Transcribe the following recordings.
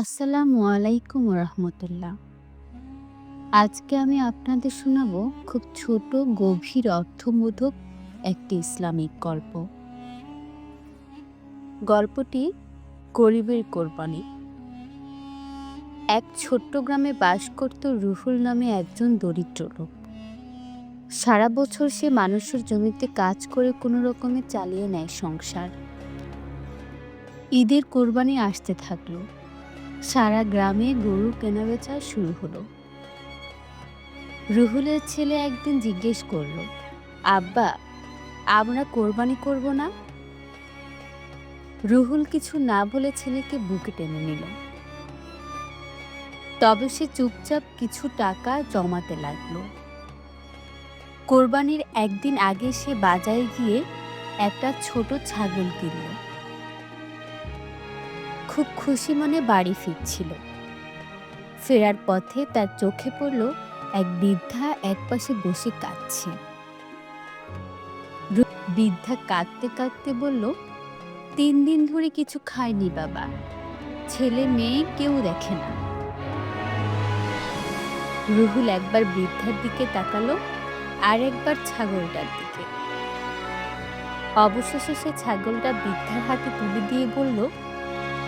আসসালামু আলাইকুম রহমতুল্লাহ। আজকে আমি আপনাদের শোনাব খুব ছোট গভীর অর্থবোধক একটি ইসলামিক গল্প। গল্পটি গরিবের কোরবানি। এক ছোট্ট গ্রামে বাস করত রুহুল নামে একজন দরিদ্র লোক। সারা বছর সে মানুষের জমিতে কাজ করে কোনো রকমে চালিয়ে নেয় সংসার। ঈদের কোরবানি আসতে থাকল। সারা গ্রামে গরু কেনাবেচা শুরু হলো। রুহুলের ছেলে একদিন জিজ্ঞেস করল, আব্বা, আমরা কোরবানি করব না? রুহুল কিছু না বলে ছেলেকে বুকে টেনে নিল। তবে সে চুপচাপ কিছু টাকা জমাতে লাগল। কোরবানির একদিন আগে সে বাজারে গিয়ে একটা ছোট ছাগল কিনল। খুব খুশি মনে বাড়ি ফিরছিল। ফেরার পথে তার চোখে পড়ল এক বৃদ্ধা একপাশে বসে কাঁদছে। বৃদ্ধা কাঁদতে কাঁদতে বলল, তিন দিন ধরে কিছু খায়নি বাবা। ছেলে মেয়ে কেউ দেখে না। রুহুল একবার বৃদ্ধার দিকে তাকালো আর একবার ছাগলটার দিকে। অবশেষে সে ছাগলটা বৃদ্ধার হাতে তুলে দিয়ে বলল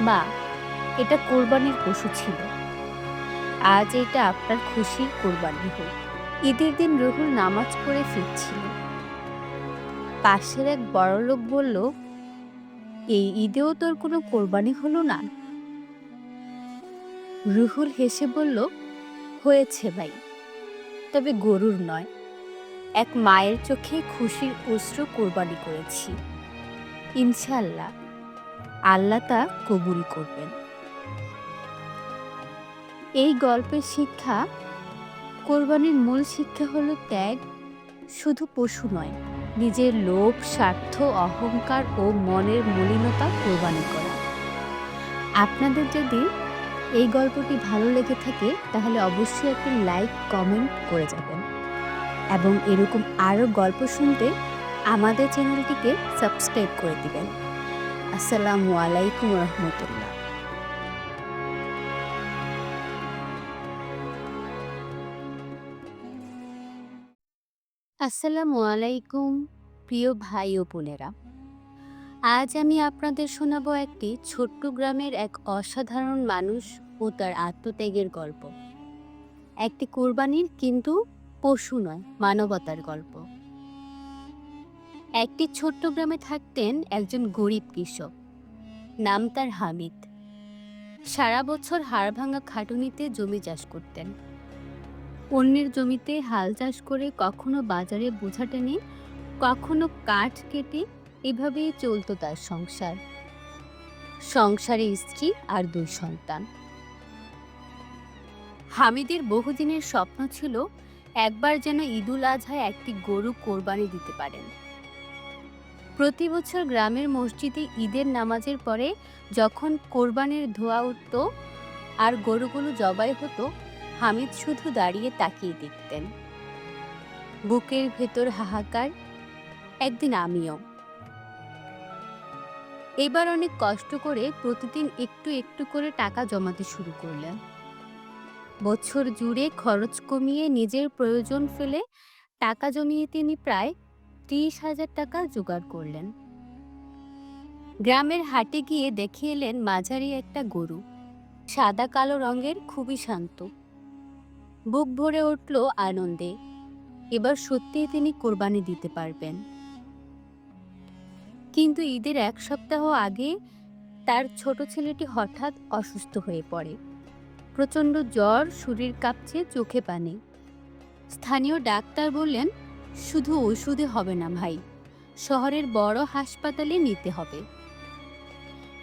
মা, এটা কোরবানির পশু ছিল। আজ এটা আপনার খুশির কোরবানি হোক। ঈদের দিন রহুল নামাজ পড়ে ফিরছিল। পাশের এক বড়লোক বলল, এই ঈদেও তোর কোনো কোরবানি হলো না? রুহুল হেসে বলল, হয়েছে ভাই, তবে গরুর নয়। এক মায়ের চোখে খুশির অশ্রু কোরবানি করেছি। ইনশাল্লাহ আল্লাহ তা কবুল করবেন। এই গল্পের শিক্ষা, কোরবানির মূল শিক্ষা হলো ত্যাগ, শুধু পশু নয়, নিজের লোভ, স্বার্থ, অহংকার ও মনের মলিনতা কোরবানি করা। আপনাদের যদি এই গল্পটি ভালো লেগে থাকে, তাহলে অবশ্যই একটি লাইক, কমেন্ট করে যাবেন। এবং এরকম আরও গল্প শুনতে আমাদের চ্যানেলটিকে সাবস্ক্রাইব করে দিবেন। আসসালামু আলাইকুম রহমতুল্লাহ। আসসালামু আলাইকুম প্রিয় ভাই ও বোনেরা। আজ আমি আপনাদের শোনাবো একটি ছোট্ট গ্রামের এক অসাধারণ মানুষ ও তার আত্মত্যাগের গল্প। একটি কোরবানির কিন্তু পশু নয়, মানবতার গল্প। একটি ছোট্ট গ্রামে থাকতেন একজন গরিব কৃষক। নাম তার হামিদ। সারা বছর হাড় ভাঙা খাটুনিতে জমি চাষ করতেন। অন্যের জমিতে হাল চাষ করে কখনো বাজারে বোঝা টেনে, কখনো কাঠ কেটে এভাবেই চলতো তার সংসার। সংসারে স্ত্রী আর দুই সন্তান। হামিদের বহুদিনের স্বপ্ন ছিল, একবার যেন ঈদুল আজহায় একটি গরু কোরবানি দিতে পারেন। প্রতি বছর গ্রামের মসজিদে ঈদের নামাজের পরে যখন কোরবানের ধোয়া উঠত আর গরুগুলো জবাই হতো, হামিদ শুধু দাঁড়িয়ে তাকিয়ে দেখতেন। বুকের ভেতর হাহাকার, একদিন আমিও। এবার অনেক কষ্ট করে প্রতিদিন একটু একটু করে টাকা জমাতে শুরু করলেন। বছর জুড়ে খরচ কমিয়ে নিজের প্রয়োজন ফেলে টাকা জমিয়ে তিনি প্রায় ত্রিশ হাজার টাকা জোগাড় করলেন। গ্রামের হাটে গিয়ে দেখে এলেন মাঝারি একটা গরু। সাদা কালো রঙের, খুবই শান্ত। বুক ভরে উঠল আনন্দে। এবার সত্যিই তিনি কোরবানি দিতে পারবেন। কিন্তু ঈদের এক সপ্তাহ আগে তার ছোট ছেলেটি হঠাৎ অসুস্থ হয়ে পড়ে। প্রচণ্ড জ্বর, শরীর কাঁপছে, চোখে পানি। স্থানীয় ডাক্তার বললেন শুধু ওষুধে হবে না ভাই, শহরের বড় হাসপাতালে নিতে হবে।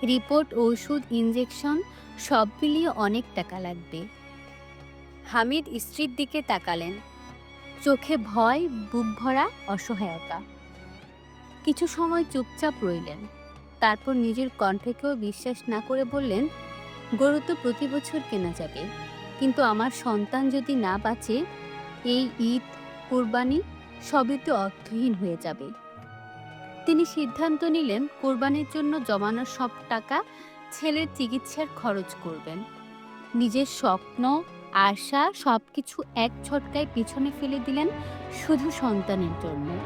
রিপোর্ট, ওষুধ ইঞ্জেকশন সব মিলিয়ে অনেক টাকা লাগবে। হামিদ স্ত্রীর দিকে তাকালেন। চোখে ভয়, বুক ভরা, অসহায়তা। কিছু সময় চুপচাপ রইলেন। তারপর নিজের কণ্ঠেকেও বিশ্বাস না করে বললেন, গরু তো প্রতি বছর কেনা যাবে, কিন্তু আমার সন্তান যদি না বাঁচে, এই ঈদ, কোরবানি সবই তো অর্থহীন হয়ে যাবে। তিনি সিদ্ধান্ত নিলেন কোরবানির জন্য জমানো সব টাকা ছেলের চিকিৎসার খরচ করবেন। নিজের স্বপ্ন, আশা সবকিছু এক ছটকায় পিছনে ফেলে দিলেন শুধু সন্তানের জন্য।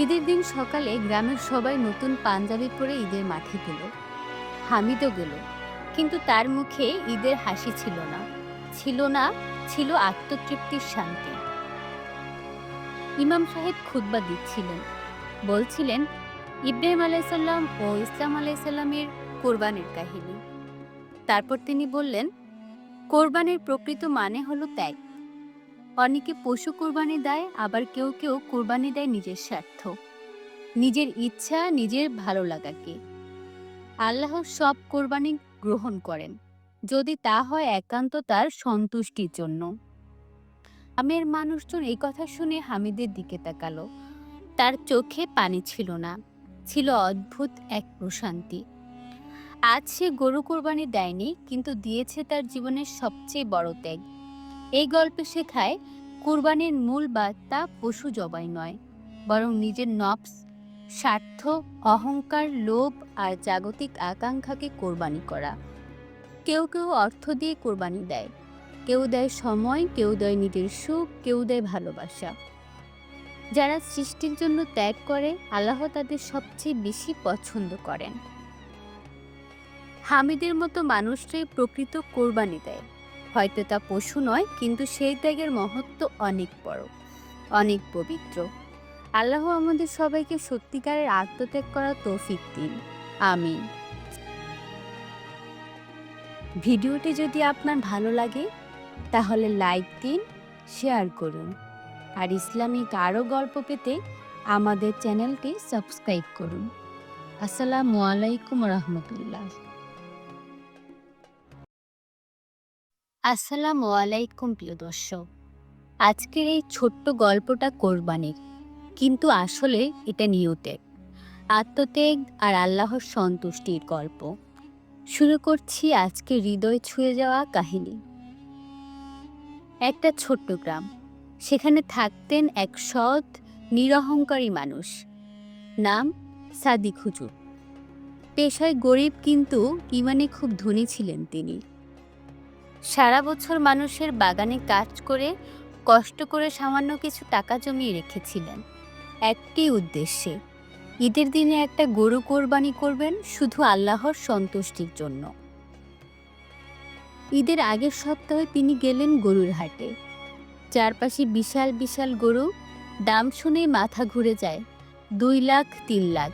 ঈদের দিন সকালে গ্রামের সবাই নতুন পাঞ্জাবি পরে ঈদের মাঠে গেল। হামিদও গেল। কিন্তু তার মুখে ঈদের হাসি ছিল না। ছিল না, ছিল আত্মতৃপ্তির শান্তি। ইমাম সাহেব খুতবা দিচ্ছিলেন। বলছিলেন, ইব্রাহিম আলাইসাল্লাম ও ইসলাম আলাইসাল্লামের কোরবানির কাহিনী। তারপর তিনি বললেন, কোরবানির প্রকৃত মানে হলো ত্যাগ। অনেকে পশু কোরবানি দেয়, আবার কেউ কেউ কোরবানি দেয় নিজের স্বার্থ, নিজের ইচ্ছা, নিজের ভালো লাগাকে। আল্লাহ সব কোরবানি গ্রহণ করেন। যদি তা হয় একান্ত তার সন্তুষ্টির জন্য। আমের মানুষজন এই কথা শুনে হামিদের দিকে তাকালো। তার চোখে পানি ছিল না, ছিল অদ্ভুত এক প্রশান্তি। আজ সে গরু কোরবানি দেয়নি, কিন্তু দিয়েছে তার জীবনের সবচেয়ে বড় ত্যাগ। এই গল্পে শেখায় কোরবানির মূল বার্তা পশু জবাই নয়, বরং নিজের নফস, স্বার্থ, অহংকার, লোভ আর জাগতিক আকাঙ্ক্ষাকে কোরবানি করা। কেউ কেউ অর্থ দিয়ে কোরবানি দেয়। কেউ দেয় সময়, কেউ দেয় নিজের সুখ, কেউ দেয় ভালোবাসা। যারা সৃষ্টির জন্য ত্যাগ করে, আল্লাহ তাদের সবচেয়ে বেশি পছন্দ করেন। হামিদের মতো মানুষরাই প্রকৃত কোরবানি দেয়। হয়তো তা পশু নয়, কিন্তু সেই ত্যাগের মহত্ব অনেক বড়, অনেক পবিত্র। আল্লাহ আমাদের সবাইকে সত্যিকারের আত্মত্যাগ করার তৌফিক দিন। আমিন। ভিডিওটি যদি আপনার ভালো লাগে তাহলে লাইক দিন, শেয়ার করুন। আর ইসলামিক আরও গল্প পেতে আমাদের চ্যানেলটি সাবস্ক্রাইব করুন। আসসালামু আলাইকুম রহমতুল্লাহ। আসসালামু আলাইকুম প্রিয় দর্শক, আজকের এই ছোট্ট গল্পটা কোরবানির, কিন্তু আসলে এটা নিয়তের, আত্মত্যাগ আর আল্লাহর সন্তুষ্টির গল্প। শুরু করছি আজকে হৃদয় ছুঁয়ে যাওয়া কাহিনী। একটা ছোট্ট গ্রাম। সেখানে থাকতেন এক সৎ, নিরহংকারী মানুষ। নাম সাদিক হুজুর। পেশায় গরিব কিন্তু ইমানে খুব ধনী ছিলেন তিনি। সারা বছর মানুষের বাগানে কাজ করে, কষ্ট করে সামান্য কিছু টাকা জমিয়ে রেখেছিলেন। একটি উদ্দেশ্যে, ঈদের দিনে একটা গরু কোরবানি করবেন শুধু আল্লাহর সন্তুষ্টির জন্য। ঈদের আগের সপ্তাহে তিনি গেলেন গরুর হাটে। চারপাশে বিশাল বিশাল গরু, দাম শুনে মাথা ঘুরে যায়, দুই লাখ, তিন লাখ।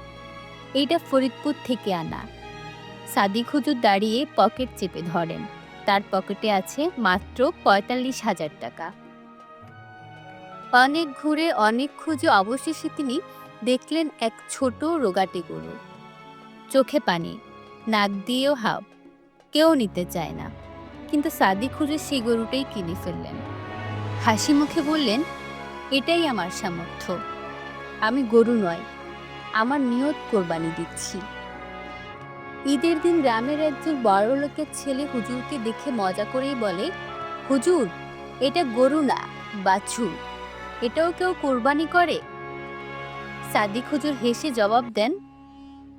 এইটা ফরিদপুর থেকে আনা। সাদিক হুজুর দাঁড়িয়ে পকেট চেপে ধরেন। তার পকেটে আছে মাত্র পঁয়তাল্লিশ হাজার টাকা। অনেক ঘুরে, অনেক খুঁজে অবশেষে তিনি দেখলেন এক ছোট রোগাটে গরু। চোখে পানি, নাক দিয়েও হাব কেউ নিতে চায় না। কিন্তু সাদিক খুঁজে সেই গরুটাই কিনে ফেললেন। হাসি মুখে বললেন, এটাই আমার সামর্থ্য। আমি গরু নয়, আমার নিয়ত কোরবানি দিচ্ছি। ঈদের দিন গ্রামের একজন বড় লোকের ছেলে হুজুরকে দেখে মজা করেই বলে, হুজুর, এটা গরু না, বাছুর। এটাও কেউ কোরবানি করে? সাদিক হুজুর হেসে জবাব দেন,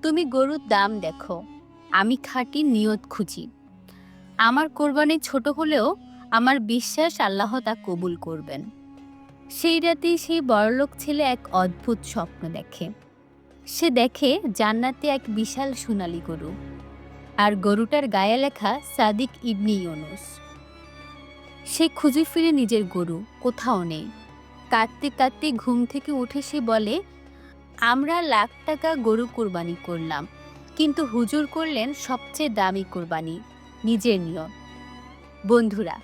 তুমি গরুর দাম দেখো, আমি খাঁটি নিয়ত খুঁজি। আমার কোরবানি ছোট হলেও আমার বিশ্বাস আল্লাহ তা কবুল করবেন। সেই রাতেই সেই বড়লোক ছেলে এক অদ্ভুত স্বপ্ন দেখে। সে দেখে জান্নাতে এক বিশাল সোনালী গরু আর গরুটার গায়ে লেখা সাদিক ইবনি ইউনুস। সে খুঁজে ফিরে নিজের গরু, কোথাও নেই। কাঁদতে কাঁদতে ঘুম থেকে উঠে সে বলে, আমরা লাখ টাকা গরু কোরবানি করলাম, কিন্তু হুজুর করলেন সবচেয়ে দামি কোরবানি। নিজের নিয়ম। বন্ধুরা,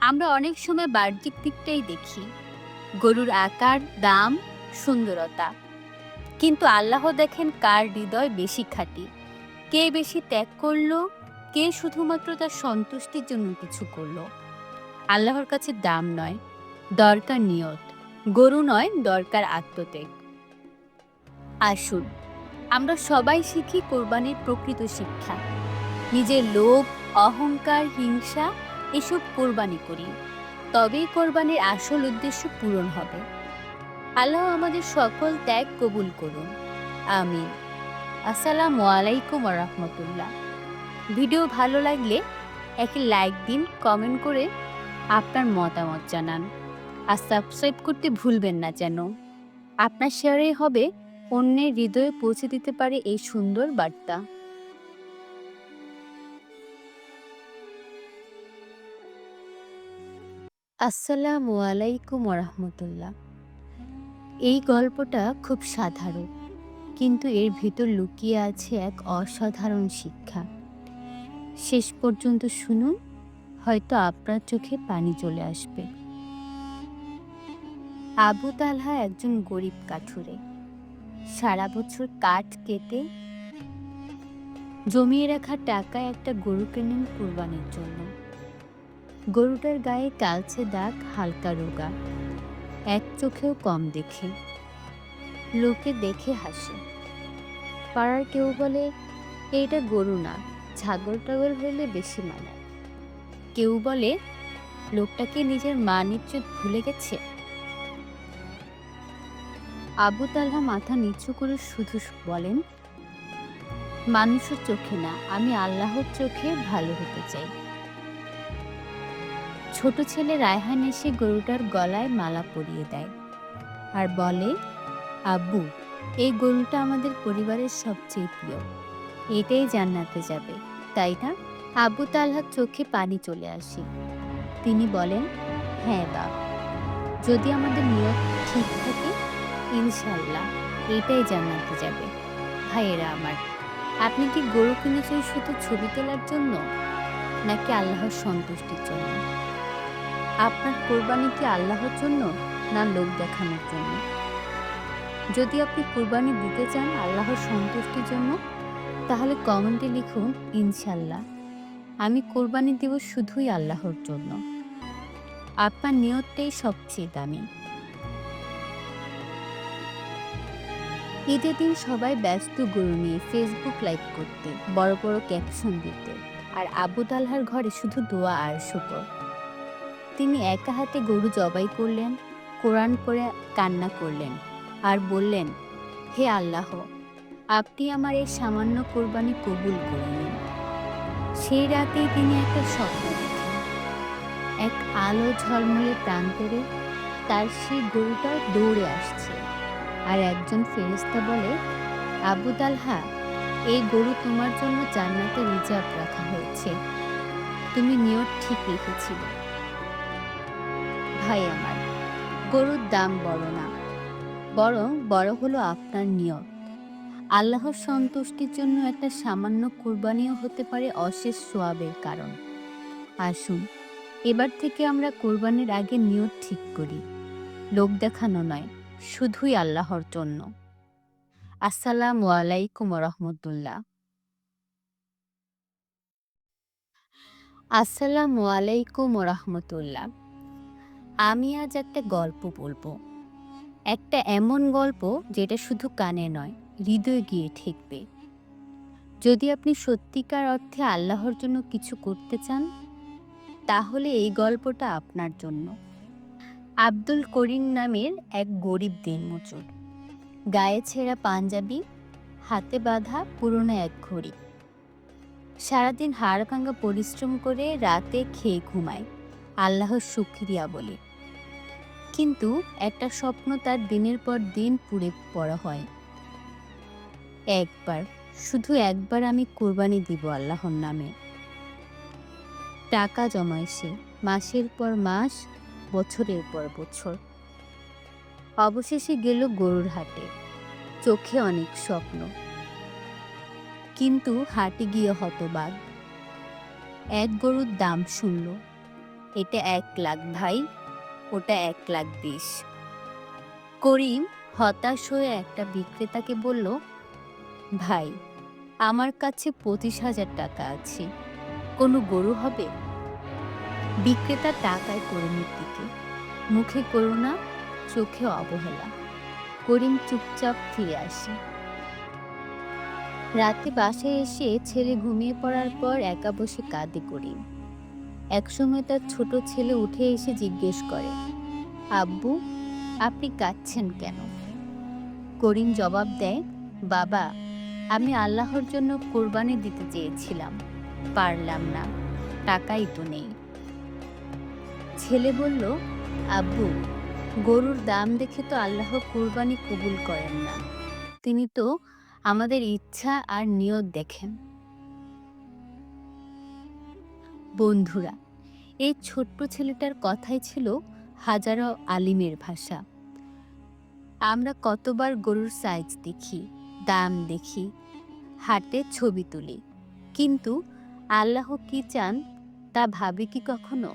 আমরা অনেক সময় বাহ্যিক দিকটাই দেখি। গরুর আকার, দাম, সুন্দরতা। কিন্তু আল্লাহ দেখেন কার হৃদয় বেশি খাঁটি। কে বেশি ত্যাগ করল, কে শুধুমাত্র তার সন্তুষ্টির জন্য কিছু করল। আল্লাহর কাছে দাম নয়, দরকার নিয়ত। গরু নয়, দরকার আত্মত্যাগ। আসুন, আমরা সবাই শিখি কোরবানির প্রকৃত শিক্ষা। নিজের লোভ, অহংকার, হিংসা এসব কোরবানি করি। তবেই কোরবানির আসল উদ্দেশ্য পূরণ হবে। আল্লাহ আমাদের সকল ত্যাগ কবুল করুন। আমিন। আসসালামু আলাইকুম রহমতুল্লাহ। ভিডিও ভালো লাগলে একটি লাইক দিন, কমেন্ট করে আপনার মতামত জানান। আর সাবস্ক্রাইব করতে ভুলবেন না যেন। আপনার শেয়ারে হবে অন্যের হৃদয়ে পৌঁছে দিতে পারে এই সুন্দর বার্তা। আসসালামু আলাইকুম রহমতুল্লাহ এই গল্পটা খুব সাধারণ, কিন্তু এর ভিতর লুকিয়ে আছে এক অসাধারণ শিক্ষা। শেষ পর্যন্ত শুনুন, হয়তো আপনার চোখে পানি চলে আসবে। আবু তালহা একজন গরিব কাঠুরে। সারা বছর কাঠ কেটে জমিয়ে রাখা টাকায় একটা গরু কেনেন কুরবানির জন্য। গরুটার গায়ে কালচে দাগ, হালকা রোগা। এক চোখেও কম দেখে। লোকে দেখে হাসে। পাড়ার কেউ বলে, এইটা গরু না, ছাগল টাগল হলে বেশি মানায়। কেউ বলে লোকটাকে নিজের মা ইজ্জত ভুলে গেছে? আবু তালহা মাথা নিচু করে শুধু বলেন, মানুষের চোখে না, আমি আল্লাহর চোখে ভালো হতে চাই। ছোট ছেলে রায়হান এসে গরুটার গলায় মালা পরিয়ে দেয় আর বলে, আব্বু, এই গরুটা আমাদের পরিবারের সবচেয়ে প্রিয়। এটাই জান্নাতে যাবে, তাই না? আবু তালহার চোখে পানি চলে আসে। তিনি বলেন হ্যাঁ বাপ, যদি আমাদের নিয়ত ঠিক থাকে ইনশাল্লাহ এটাই জান্নাতে যাবে। ভাইয়েরা আমার, আপনি কি গরু কিনেছেন শুধু ছবি তোলার জন্য, নাকি আল্লাহর সন্তুষ্টির জন্য? আপনার কোরবানি কি আল্লাহর জন্য না লোক দেখানোর জন্য? যদি আপনি কোরবানি দিতে চান আল্লাহর সন্তুষ্টির জন্য, তাহলে কমেন্টে লিখুন ইনশাল্লাহ আমি কোরবানি দেব শুধুই আল্লাহর জন্য। আপনার নিয়তটাই সবচেয়ে দামি। ঈদের দিন সবাই ব্যস্ত গরু নিয়ে ফেসবুক লাইভ করতে, বড় বড় ক্যাপশন দিতে। আর আবু তালহার ঘরে শুধু দোয়া আর শুকর। তিনি একা হাতে গরু জবাই করলেন, কোরআন করে কান্না করলেন আর বললেন, হে আল্লাহ, আপনি আমার এই সামান্য কোরবানি কবুল করলেন সেই রাতেই তিনি একটা স্বপ্ন দেখেন এক আলো ঝলমলে প্রান্তরে তার সেই গরুটা দৌড়ে আসছে আর একজন ফেরিস্তা বলে, আবু তালহা, এই গরু তোমার জন্য জান্নাতে রিজার্ভ রাখা হয়েছে। তুমি নিয়ত ঠিক রেখেছিলে। ভাই আমার। গরুর দাম বড় না, বরং বড় হলো আপনার নিয়ত। আল্লাহর সন্তুষ্টির জন্য একটা সামান্য কুরবানিও হতে পারে অশেষ সোয়াবের কারণ। আসুন, এবার থেকে আমরা কোরবানির আগে নিয়ত ঠিক করি। লোক দেখানো নয়, শুধুই আল্লাহর জন্য। আসসালামু আলাইকুম রহমতুল্লাহ আসসালামু আলাইকুম রহমতুল্লাহ আমি আজ একটা গল্প বলব। একটা এমন গল্প যেটা শুধু কানে নয়, হৃদয়ে গিয়ে ঠেকবে। যদি আপনি সত্যিকার অর্থে আল্লাহর জন্য কিছু করতে চান, তাহলে এই গল্পটা আপনার জন্য। আব্দুল করিম নামের এক গরিব দিনমজুর। গায়ে ছেঁড়া পাঞ্জাবি, হাতে বাঁধা পুরনো এক ঘড়ি। সারাদিন হাড় ভাঙা পরিশ্রম করে রাতে খেয়ে ঘুমায়, আল্লাহর শুক্রিয়া বলে। কিন্তু একটা স্বপ্ন তার দিনের পর দিন পুড়ে পড়া হয়। একবার, শুধু একবার আমি কোরবানি দিব আল্লাহর নামে। টাকা জমায় সে, মাসের পর মাস, বছরের পর বছর। অবশেষে গেল গরুর হাটে। চোখে অনেক স্বপ্ন। কিন্তু হাটে গিয়ে হতবাক। এক গরুর দাম শুনল, এটা এক লাখ ভাই। ওটা এক লাখ বিশ। করিম হতাশ হয়ে একটা বিক্রেতাকে বলল, ভাই, আমার কাছে পঁচিশ হাজার টাকা আছে, কোনো গরু হবে? বিক্রেতা টাকায় করিমের দিকে। মুখে করুণা, চোখে অবহেলা। করিম চুপচাপ ফিরে আসে। রাতে বাসায় এসে ছেলে ঘুমিয়ে পড়ার পর একা বসে কাঁদে করিম। একসময় তার ছোট ছেলে উঠে এসে জিজ্ঞেস করে, আব্বু, আপনি কাঁদছেন কেন? করিম জবাব দেয়, বাবা, আমি আল্লাহর জন্য কোরবানি দিতে চেয়েছিলাম, পারলাম না, টাকাই তো নেই। ছেলে বলল, আব্বু, গরুর দাম দেখে তো আল্লাহ কোরবানি কবুল করেন না। তিনি তো আমাদের ইচ্ছা আর নিয়ত দেখেন। বন্ধুরা, এই ছোট্ট ছেলেটার কথাই ছিল হাজারো আলিমের ভাষা। আমরা কতবার গরুর সাইজ দেখি, দাম দেখি, হাটে ছবি তুলি, কিন্তু আল্লাহ কি চান তা ভাবে কি কখনো?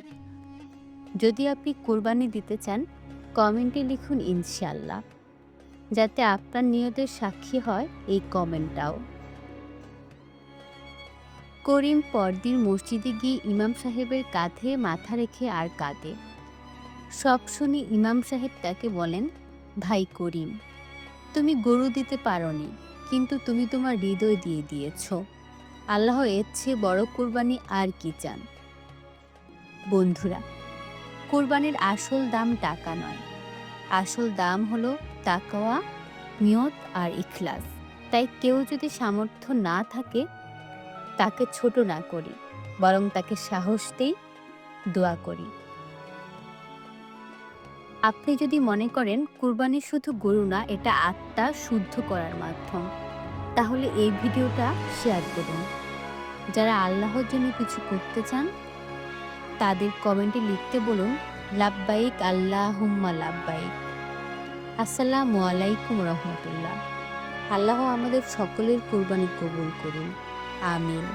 যদি আপনি কোরবানি দিতে চান, কমেন্টে লিখুন ইনশাল্লাহ যাতে আপনার নিয়তের সাক্ষী হয় এই কমেন্টটাও। করিম পরদিন মসজিদে গিয়ে ইমাম সাহেবের কাঁধে মাথা রেখে আর কাঁদে। সব শুনে ইমাম সাহেব তাকে বলেন, ভাই করিম, তুমি গরু দিতে পারোনি, কিন্তু তুমি তোমার হৃদয় দিয়ে দিয়েছ। আল্লাহ এর চেয়ে বড় কোরবানি আর কি চান? বন্ধুরা, কোরবানির আসল দাম টাকা নয়। আসল দাম হলো তাকওয়া, নিয়ত আর ইখলাস। তাই কেউ যদি সামর্থ্য না থাকে তাকে ছোট না করি, বরং তাকে সাহস দেই, দোয়া করি। আপনি যদি মনে করেন কুরবানি শুধু গরু না, এটা আত্মা শুদ্ধ করার মাধ্যম, তাহলে এই ভিডিওটা শেয়ার করুন। যারা আল্লাহর জন্য কিছু করতে চান, তাদের কমেন্টে লিখতে বলুন, লাব্বাইক আল্লাহ হুম্মা লাব্বাইক। আসসালামু আলাইকুম রহমতুল্লাহ। আল্লাহ আমাদের সকলের কোরবানি কবুল করুন। আমিন।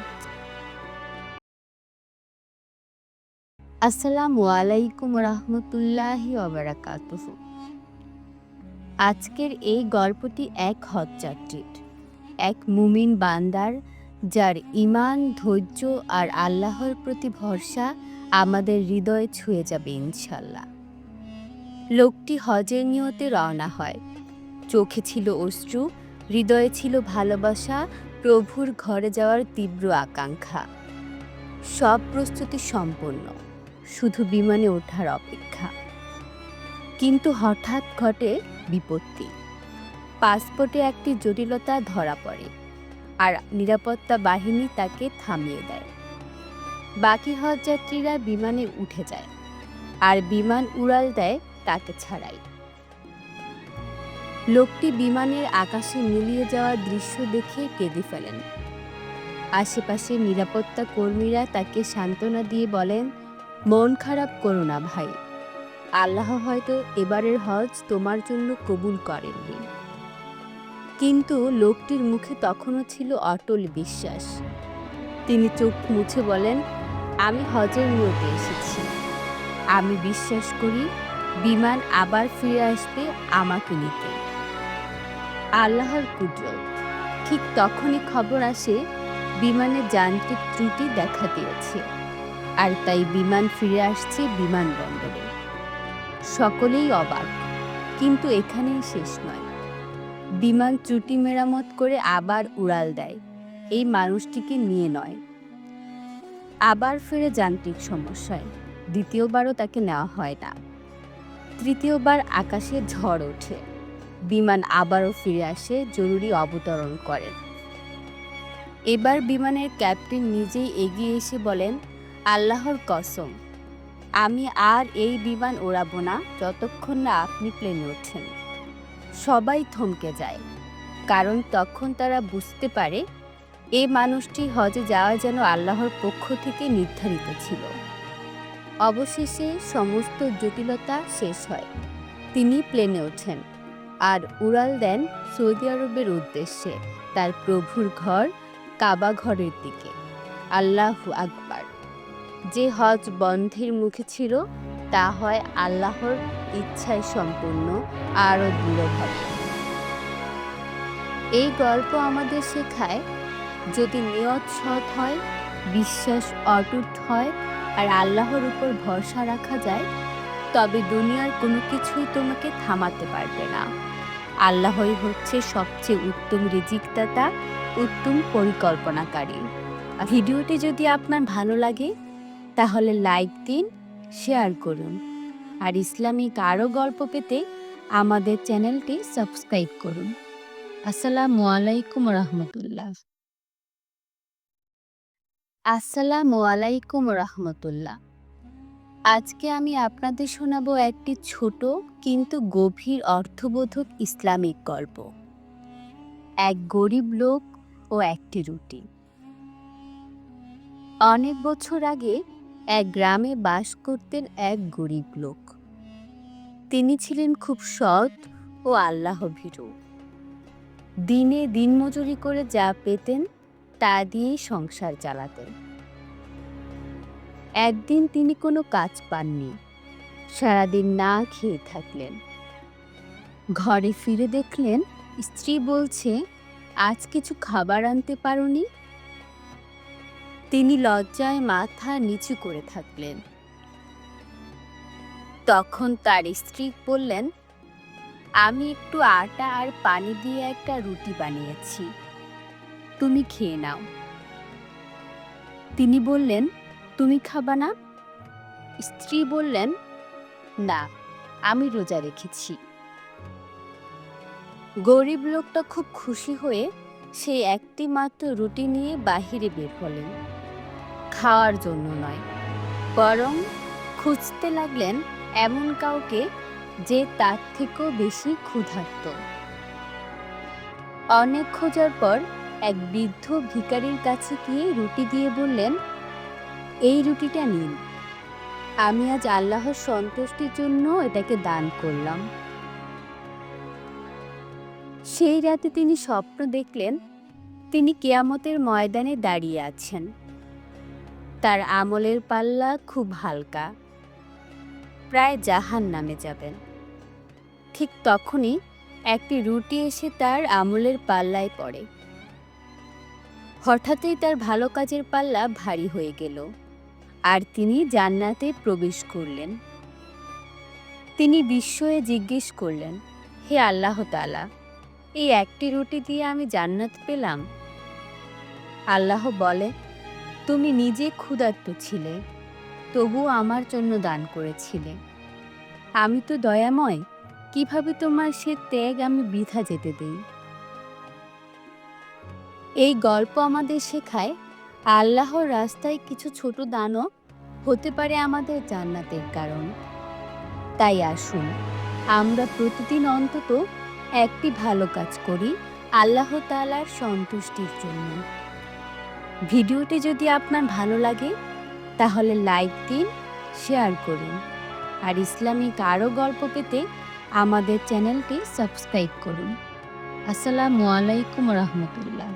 আসসালামু আলাইকুম রহমতুল্লাহি আজকের এই গল্পটি এক হজযাত্রীর এক মুমিন বান্দার, যার ইমান ধৈর্য আর আল্লাহর প্রতি ভরসা আমাদের হৃদয়ে ছুঁয়ে যাবে ইনশাল্লাহ লোকটি হজের নিয়তে রওনা হয়। চোখে ছিল অশ্রু, হৃদয়ে ছিল ভালোবাসা প্রভুর ঘরে যাওয়ার তীব্র আকাঙ্ক্ষা। সব প্রস্তুতি সম্পূর্ণ শুধু বিমানে ওঠার অপেক্ষা। কিন্তু হঠাৎ ঘটে বিপত্তি। পাসপোর্টে একটি জটিলতা ধরা পড়ে, আর নিরাপত্তা বাহিনী তাকে থামিয়ে দেয়। বাকি হজযাত্রীরা বিমানে উঠে যায়, আর বিমান উড়াল দেয় তাকে ছাড়াই। লোকটি বিমানের আকাশে মিলিয়ে যাওয়ার দৃশ্য দেখে কেঁদে ফেলেন। আশেপাশে নিরাপত্তা কর্মীরা তাকে সান্ত্বনা দিয়ে বলেন, মন খারাপ করো না ভাই। আল্লাহ হয়তো এবারের হজ তোমার জন্য কবুল করেননি। কিন্তু লোকটির মুখে তখনও ছিল অটল বিশ্বাস। তিনি চোখ মুছে বলেন, আমি হজের নিয়তে এসেছি। আমি বিশ্বাস করি, বিমান আবার ফিরে আসবে আমাকে নিতে। আল্লাহর কুদরত। ঠিক তখনই খবর আসে বিমানে যান্ত্রিক ত্রুটি দেখা দিয়েছে। আর তাই বিমান ফিরে আসছে বিমানবন্দরে। সকলেই অবাক, কিন্তু এখানেই শেষ নয়। বিমান ত্রুটি মেরামত করে আবার উড়াল দেয়, এই মানুষটিকে নিয়ে নয়। আবার ফিরে যান্ত্রিক সমস্যায়, দ্বিতীয়বারও তাকে নেওয়া হয় না। তৃতীয়বার আকাশে ঝড় ওঠে। বিমান আবারও ফিরে আসে, জরুরি অবতরণ করেন এবার বিমানের ক্যাপ্টেন নিজেই এগিয়ে এসে বলেন, আল্লাহর কসম, আমি আর এই বিমান ওড়াবো না, যতক্ষণ না আপনি প্লেনে ওঠেন। সবাই থমকে যায়, কারণ তখন তারা বুঝতে পারে, এ মানুষটি হজে যাওয়া যেন আল্লাহর পক্ষ থেকে নির্ধারিত ছিল। অবশেষে সমস্ত জটিলতা শেষ হয়, তিনি প্লেনে ওঠেন। আর উড়াল দেন সৌদি আরবের উদ্দেশ্যে তার প্রভুর ঘর কাবা ঘরের দিকে। আল্লাহু আকবার। যে হজ বন্ধের মুখে ছিল, তা হয় আল্লাহর ইচ্ছায় সম্পূর্ণ আরও দৃঢ়ভাবে। এই গল্প আমাদের শেখায়, যদি নিয়ত সৎ হয়, বিশ্বাস অটুট হয় আর আল্লাহর উপর ভরসা রাখা যায় তবে দুনিয়ার কোনো কিছুই তোমাকে থামাতে পারবে না। আল্লাহই হচ্ছে সবচেয়ে উত্তম রিজিকদাতা, উত্তম পরিকল্পনাকারী। ভিডিওটি যদি আপনার ভালো লাগে, তাহলে লাইক দিন, শেয়ার করুন। আর ইসলামিক আরও গল্প পেতে আমাদের চ্যানেলটি সাবস্ক্রাইব করুন। আসসালামু আলাইকুম রহমতুল্লাহ। আসসালামু আলাইকুম রহমতুল্লাহ। আজকে আমি আপনাদের শোনাবো একটি ছোট কিন্তু গভীর অর্থবোধক ইসলামিক গল্প। এক গরিব লোক ও একটি রুটি। অনেক বছর আগে এক গ্রামে বাস করতেন এক গরিব লোক। তিনি ছিলেন খুব সৎ ও আল্লাহ ভীরু দিনে দিনমজুরি করে যা পেতেন তা দিয়েই সংসার চালাতেন। একদিন তিনি কোনো কাজ পাননি। সারাদিন না খেয়ে থাকলেন। ঘরে ফিরে দেখলেন স্ত্রী বলছে, আজ কিছু খাবার আনতে পারোনি? তিনি লজ্জায় মাথা নিচু করে থাকলেন। তখন তার স্ত্রী বললেন, আমি একটু আটা আর পানি দিয়ে একটা রুটি বানিয়েছি। তুমি খেয়ে নাও। তিনি বললেন তুমি খাবা না? স্ত্রী বললেন, না, আমি রোজা রেখেছি। গরিব লোকটা খুব খুশি হয়ে সে একটি মাত্র রুটি নিয়ে বাহিরে বের হলেন। খাওয়ার জন্য নয়, বরং খুঁজতে লাগলেন এমন কাউকে যে তার থেকেও বেশি ক্ষুধার্ত। অনেক খোঁজার পর এক বৃদ্ধ ভিখারির কাছে গিয়ে রুটি দিয়ে বললেন এই রুটিটা নিন। আমি আজ আল্লাহর সন্তুষ্টির জন্য এটাকে দান করলাম। সেই রাতে তিনি স্বপ্ন দেখলেন, তিনি কেয়ামতের ময়দানে দাঁড়িয়ে আছেন। তার আমলের পাল্লা খুব হালকা, প্রায় জাহান নামে যাবেন। ঠিক তখনই একটি রুটি এসে তার আমলের পাল্লায় পড়ে। হঠাৎই তার ভালো কাজের পাল্লা ভারী হয়ে গেল। আর তিনি জান্নাতে প্রবেশ করলেন। তিনি বিস্ময়ে জিজ্ঞেস করলেন, হে আল্লাহ তালা এই একটি রুটি দিয়ে আমি জান্নাত পেলাম? আল্লাহ বলে, তুমি নিজে ক্ষুধার্ত ছিলে তবু আমার জন্য দান করেছিলে। আমি তো দয়াময়, কীভাবে তোমার সে ত্যাগ আমি বৃথা যেতে দেই? এই গল্প আমাদের শেখায়, আল্লাহর রাস্তায় কিছু ছোট দানও হতে পারে আমাদের জান্নাতের কারণ। তাই আসুন, আমরা প্রতিদিন অন্তত একটি ভালো কাজ করি আল্লাহ তালার সন্তুষ্টির জন্য। ভিডিওটি যদি আপনার ভালো লাগে, তাহলে লাইক দিন, শেয়ার করুন। আর ইসলামিক আরও গল্প পেতে আমাদের চ্যানেলটি সাবস্ক্রাইব করুন। আসসালামু আলাইকুম রহমতুল্লাহ।